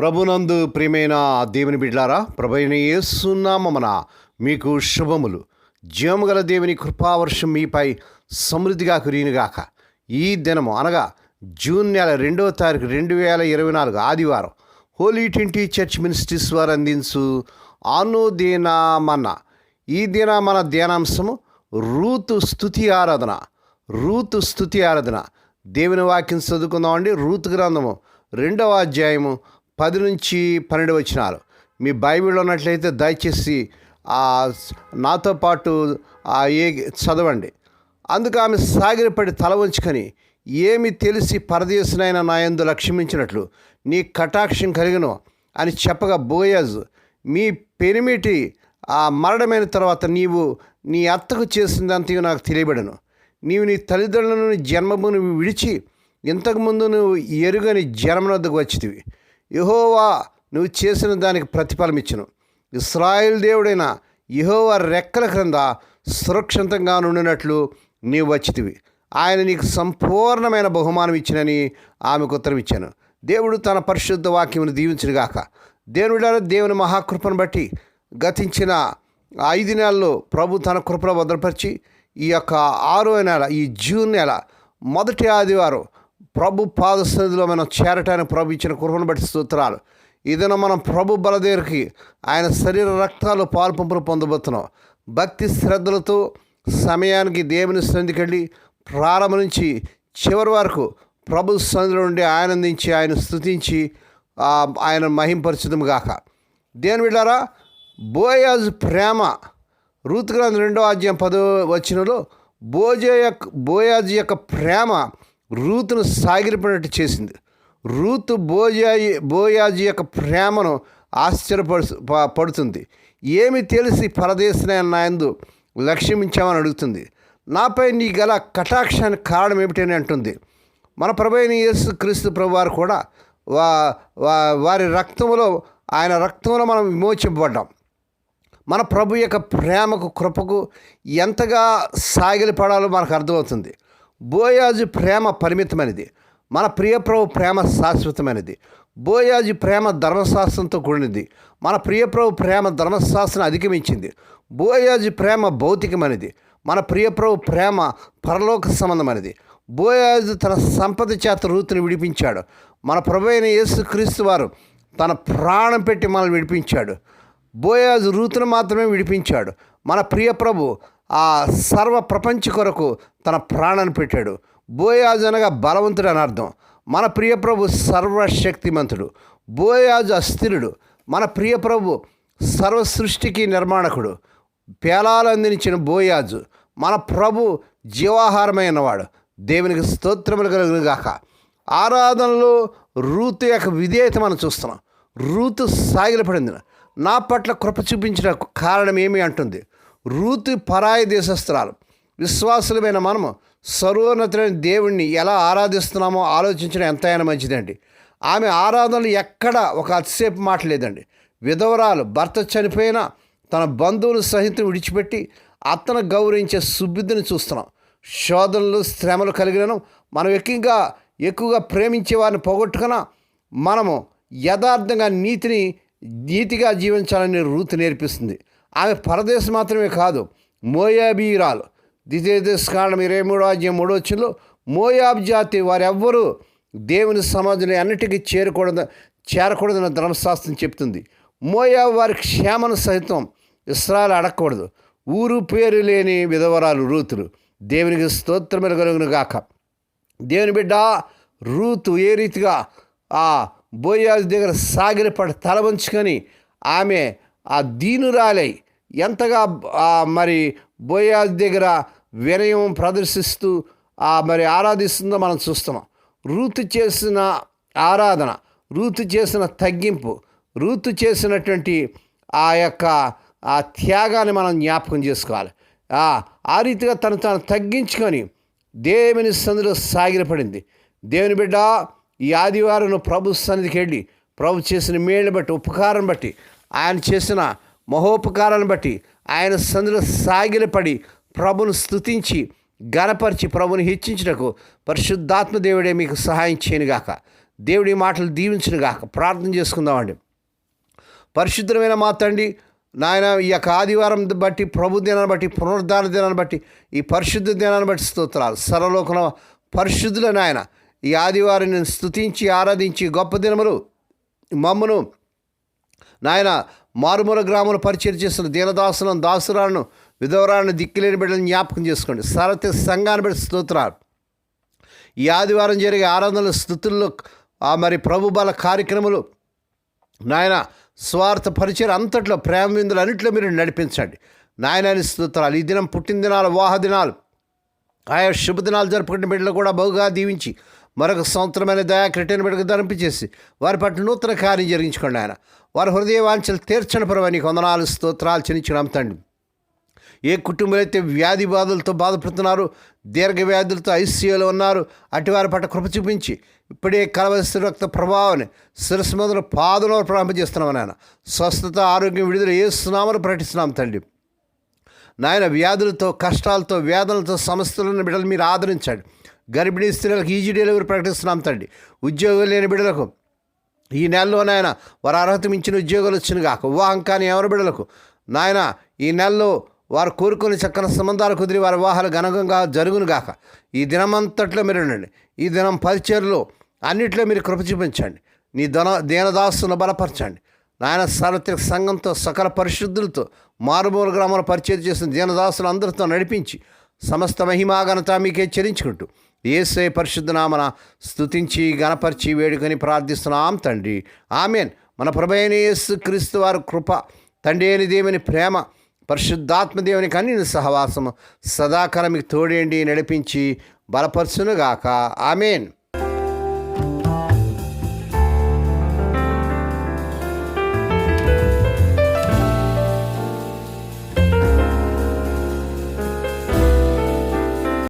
ప్రభునందు ప్రియమైన దేవుని బిడ్లారా ప్రభుని ఏసునామన మీకు శుభములు. జీవముగల దేవుని కృపావర్షం మీపై సమృద్ధిగా కురియునుగాక. ఈ దినము అనగా జూన్ నెల రెండవ తారీఖు రెండు వేల ఇరవై నాలుగు ఆదివారం హోలీ ట్వంటీ చర్చ్ మినిస్ట్రీస్ వారు అందించు అనుదినమన్న ఈ దిన మన ధ్యానాంశము రూతు స్థుతి ఆరాధన. రూతు స్థుతి ఆరాధన. దేవుని వాక్యం చదువుకుందామండి. రూతు గ్రంథము రెండవ అధ్యాయము పది నుంచి పన్నెండు వచ్చినారు మీ బైబిల్లో ఉన్నట్లయితే దయచేసి ఆ నాతో పాటు ఆ ఏ చదవండి. అందుకు ఆమె సాగిరపడి తల వంచుకొని ఏమి తెలిసి పరదేశనైన నాయందు లక్ష్మించినట్లు నీ కటాక్షం కలిగను అని చెప్పగా బోయజ్ మీ పెనిమిటి ఆ మరణమైన తర్వాత నీవు నీ అత్తకు చేసిందంతయు నాకు తెలియబడను. నీవు నీ తల్లిదండ్రులను జన్మభూమిని విడిచి ఇంతకుముందు నువ్వు ఎరుగని జన్మనొద్దకు వచ్చితివి. యహోవా నువ్వు చేసిన దానికి ప్రతిఫలం ఇచ్చును. ఇస్రాయిల్ దేవుడైన యహోవా రెక్కల క్రింద సురక్షితంగా నుండినట్లు నీవు వచ్చితివి. ఆయన నీకు సంపూర్ణమైన బహుమానం ఇచ్చినని ఆమెకు ఉత్తరం ఇచ్చాను. దేవుడు తన పరిశుద్ధ వాక్యమును దీవించుగాక దేవుడు దేవుని మహాకృపను బట్టి గతించిన ఐదు నెలల్లో ప్రభు తన కృపలో భద్రపరిచి ఈ యొక్క ఆరో నెల ఈ జూన్ నెల మొదటి ఆదివారం ప్రభు పాదసన్నిధిలో మనం చేరటానికి ప్రభు ఇచ్చిన కృపను బట్టి స్తోత్రాలు. ఇదన మనం ప్రభు బలదేరికి ఆయన శరీర రక్తాలు పాల్పంపులు పొందబోతున్నాం. భక్తి శ్రద్ధలతో సమయానికి దేవుని సన్నిధికి వెళ్ళి ప్రారంభం నుంచి చివరి వరకు ప్రభు సన్నిధిలో ఉండి ఆనందించి ఆయన స్థుతించి ఆయన మహింపరిచితం గాక. దేని వెళ్ళారా బోయాజ్ ప్రేమ రూత్గ్రంథ రెండో అధ్యాయం పదో వచ్చినలో బోజ యొక్క బోయాజ్ యొక్క ప్రేమ రూతును సాగిరిపడినట్టు చేసింది. రూతు బోజాయి బోయాజీ యొక్క ప్రేమను ఆశ్చర్యపడు పడుతుంది. ఏమి తెలిసి పరదేశనైన నాయందు లక్ష్యమించామని అడుగుతుంది. నాపై నీ గల కటాక్షానికి కారణం ఏమిటని అంటుంది. మన ప్రభైన యేసు క్రీస్తు ప్రభు వారు కూడా వా వా- వారి రక్తంలో ఆయన రక్తంలో మనం విమోచింపబడ్డాం. మన ప్రభు యొక్క ప్రేమకు కృపకు ఎంతగా సాగిలిపడాలో మనకు అర్థమవుతుంది. బోయాజు ప్రేమ పరిమితమైనది. మన ప్రియప్రభు ప్రేమ శాశ్వతమైనది. బోయాజు ప్రేమ ధర్మశాస్త్రంతో కూడినది. మన ప్రియప్రభు ప్రేమ ధర్మశాస్త్రం అధిగమించింది. బోయాజు ప్రేమ భౌతికమైనది. మన ప్రియప్రభు ప్రేమ పరలోక సంబంధమైనది. బోయాజు తన సంపద చేత రూతుని విడిపించాడు. మన ప్రభు అయిన యేసు క్రీస్తు వారు తన ప్రాణం పెట్టి మనల్ని విడిపించాడు. బోయాజు రూతును మాత్రమే విడిపించాడు. మన ప్రియ ప్రభు ఆ సర్వ ప్రపంచ కొరకు తన ప్రాణాన్ని పెట్టాడు. బోయాజు అనగా బలవంతుడు అని అర్థం. మన ప్రియప్రభు సర్వశక్తిమంతుడు. బోయాజు అస్థిరుడు. మన ప్రియప్రభు సర్వ సృష్టికి నిర్మాణకుడు. పేలాలు అందించిన బోయాజు మన ప్రభు జీవాహారమైనవాడు దేవునికి స్తోత్రములు కలుగునుగాక. ఆరాధనలో రూతు యొక్క విధేయత మనం చూస్తున్నాం. రూతు సాగిలపడింది. నా పట్ల కృప చూపించిన కారణం ఏమి అంటుంది? రూతు పరాయి దేశస్త్రాలు విశ్వాసులమైన మనము సర్వోన్నతులైన దేవుణ్ణి ఎలా ఆరాధిస్తున్నామో ఆలోచించడం ఎంతైనా మంచిదండి. ఆమె ఆరాధనలు ఎక్కడ ఒక అతిసేపు మాట్లేదండి విధవరాలు భర్త చనిపోయినా తన బంధువులు సహితం విడిచిపెట్టి అతను గౌరవించే సుబుద్ధిని చూస్తున్నాం. శోధనలు శ్రమలు కలిగినను మనం ఎక్కువగా ఎక్కువగా ప్రేమించే వారిని పోగొట్టుకున్నా మనము యథార్థంగా నీతిని నీతిగా జీవించాలని రూతు నేర్పిస్తుంది. ఆమె పరదేశం మాత్రమే కాదు మోయాబీరాలు ద్వితీయ కారణం ఇరవై మూడో అధ్యాయం మూడో వచ్చిలో మోయాబ్ జాతి వారెవ్వరూ దేవుని సమాజంలో అన్నిటికీ చేరకూడదు చేరకూడదని ధర్మశాస్త్రం చెప్తుంది. మోయాబ్ వారి క్షేమను సహితం ఇస్రాయల్ అడగకూడదు. ఊరు పేరు లేని విధవరాలు రూతులు. దేవునికి స్తోత్రమైన కలుగును గాక. దేవుని బిడ్డ రూతు ఏ రీతిగా ఆ బోయాజ్ దగ్గర సాగిలపడి తల వంచుకొని ఆమె ఆ దీనురాలై ఎంతగా మరి బోయాజ్ దగ్గర వినయం ప్రదర్శిస్తూ ఆ మరి ఆరాధిస్తుందో మనం చూస్తున్నాం. రూతు చేసిన ఆరాధన రూతు చేసిన తగ్గింపు రూతు చేసినటువంటి ఆ యొక్క ఆ త్యాగాన్ని మనం జ్ఞాపకం చేసుకోవాలి. ఆ రీతిగా తను తాను తగ్గించుకొని దేవుని సందులో సాగిరపడింది దేవుని బిడ్డ ఈ ఆదివారం ప్రభు సన్నిధికి వెళ్ళి ప్రభు చేసిన మేళ్ళని బట్టి ఉపకారం బట్టి ఆయన చేసిన మహోపకారాన్ని బట్టి ఆయన సందులో సాగిలపడి ప్రభును స్థుతించి గణపరిచి ప్రభుని హెచ్చించుటకు పరిశుద్ధాత్మ దేవుడే మీకు సహాయం చేయనుగాక. దేవుడి మాటలు దీవించునుగాక. ప్రార్థన చేసుకుందామండి. పరిశుద్ధమైన మా తండ్రి నాయన ఈ యొక్క ఆదివారం బట్టి ప్రభు దినాన్ని బట్టి పునరుద్ధార దినాన్ని బట్టి ఈ పరిశుద్ధ దినాన్ని బట్టి స్తోత్రాలు. సర్వలోకన పరిశుద్ధుల నాయన ఈ ఆదివారం నేను స్తుతించి ఆరాధించి గొప్ప దినములు మమ్మను నాయన మారుమూల గ్రామంలో పరిచయం చేస్తున్న దీనదాసులను దాసురాలను విధవరాలను దిక్కులేని బిడ్డలను జ్ఞాపకం చేసుకోండి. సరతి సంఘాన్ని బట్టి స్తోత్రాలు. ఈ ఆదివారం జరిగే ఆరాధనల స్థుతుల్లో ఆ మరి ప్రభుబల కార్యక్రమాలు నాయన స్వార్థ పరిచయం అంతట్లో ప్రేమ విందులు అన్నింటిలో మీరు నడిపించండి. నాయనాని స్తోత్రాలు. ఈ దినం పుట్టిన దినాలు వాహ దినాలు ఆయా శుభదినాలు జరుపుకునే బిడ్డలు కూడా బహుగా దీవించి మరొక సంవత్సరమైన దయా క్రిటైన బిడ్డకు ధరింపచేసి వారి పట్ల నూతన కార్యం జరిగించుకోండి ఆయన వారి హృదయవాంఛలు తీర్చని పరవ నీకు వందనాలు స్తోత్రాలు చెల్లించడం తండ్రి ఏ కుటుంబాలు అయితే వ్యాధి బాధలతో బాధపడుతున్నారు దీర్ఘ వ్యాధులతో ఐసీయూలో ఉన్నారు అటువారి పట్ల కృప చూపించి ఇప్పుడే కలవలసిన రక్త ప్రభావాన్ని శిరస్సు మొదలు పాదలో ప్రారంభిస్తున్నాం నాయన. స్వస్థత ఆరోగ్యం విడుదల ఏ సునామను ప్రకటిస్తున్నాం తండ్రి నాయన వ్యాధులతో కష్టాలతో వేదనలతో సమస్యలున్న బిడ్డలు మీరు ఆదరించండి. గర్భిణీ స్త్రీలకు ఈజీ డెలివరీ ప్రకటిస్తున్నాం తండ్రి ఉద్యోగం లేని బిడ్డలకు ఈ నెలలో నాయన వారు అర్హత మించిన ఉద్యోగాలు వచ్చిన కాక వివాహం కాని ఎవరి బిడ్డలకు? నాయన ఈ నెలలో వారు కోరుకుని చక్కని సంబంధాలు కుదిరి వారి వివాహాలు ఘనంగా జరుగును గాక. ఈ దినమంతట్లో మీరు ఉండండి. ఈ దినం పరిచయలో అన్నిట్లో మీరు కృప చూపించండి. నీ ధన దీనదాసును బలపరచండి. నాయన సార్వత్రిక సంఘంతో సకల పరిశుద్ధులతో మారుమూల గ్రామంలో పరిచయం చేసిన దీనదాసులు అందరితో నడిపించి సమస్త మహిమాఘనత మీకే చెల్లించుకుంటూ ఏసే పరిశుద్ధనామన స్థుతించి గణపరిచి వేడుకొని ప్రార్థిస్తున్నాం తండ్రి. ఆమెన్. మన ప్రభైన యేసు క్రీస్తు వారి కృప తండ్రి అయిన దేవుని ప్రేమ పరిశుద్ధాత్మ దేవుని సహవాసము సదాకాలం మీకు తోడేండి నడిపించి బలపరచునుగాక. ఆమెన్.